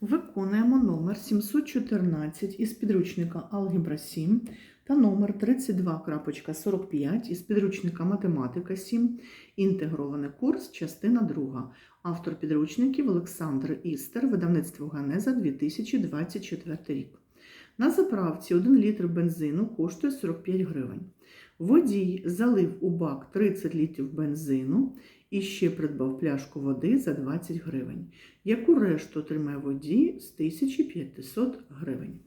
Виконуємо номер 714 із підручника Алгебра 7 та номер 32.45 із підручника Математика 7. Інтегрований курс, частина 2. Автор підручників Олександр Істер, видавництво Ганеза 2024 рік. На заправці 1 літр бензину коштує 45 гривень. Водій залив у бак 30 літрів бензину і ще придбав пляшку води за 20 гривень. Яку решту отримає водій з 1500 гривень?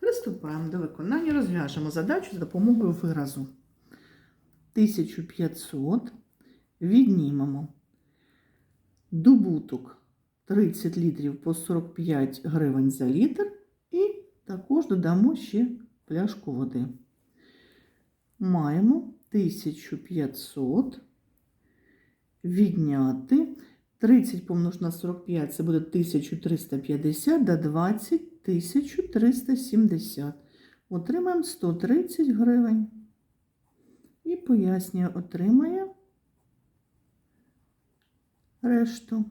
Приступаємо до виконання. Розв'яжемо задачу за допомогою виразу. 1500 віднімемо добуток 30 літрів по 45 гривень за літр і також додамо ще пляшку води. Маємо 1500 відняти 30 помножити на 45 це буде 1350 до 20 1370. Отримаємо 130 гривень. І пояснює, отримає решту.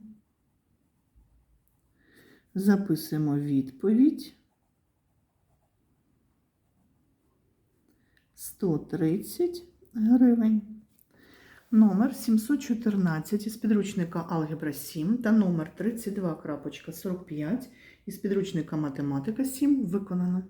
Записуємо відповідь. 130 гривень. Номер 714 із підручника Алгебра 7 та номер 32.45 із підручника Математика 7 виконано.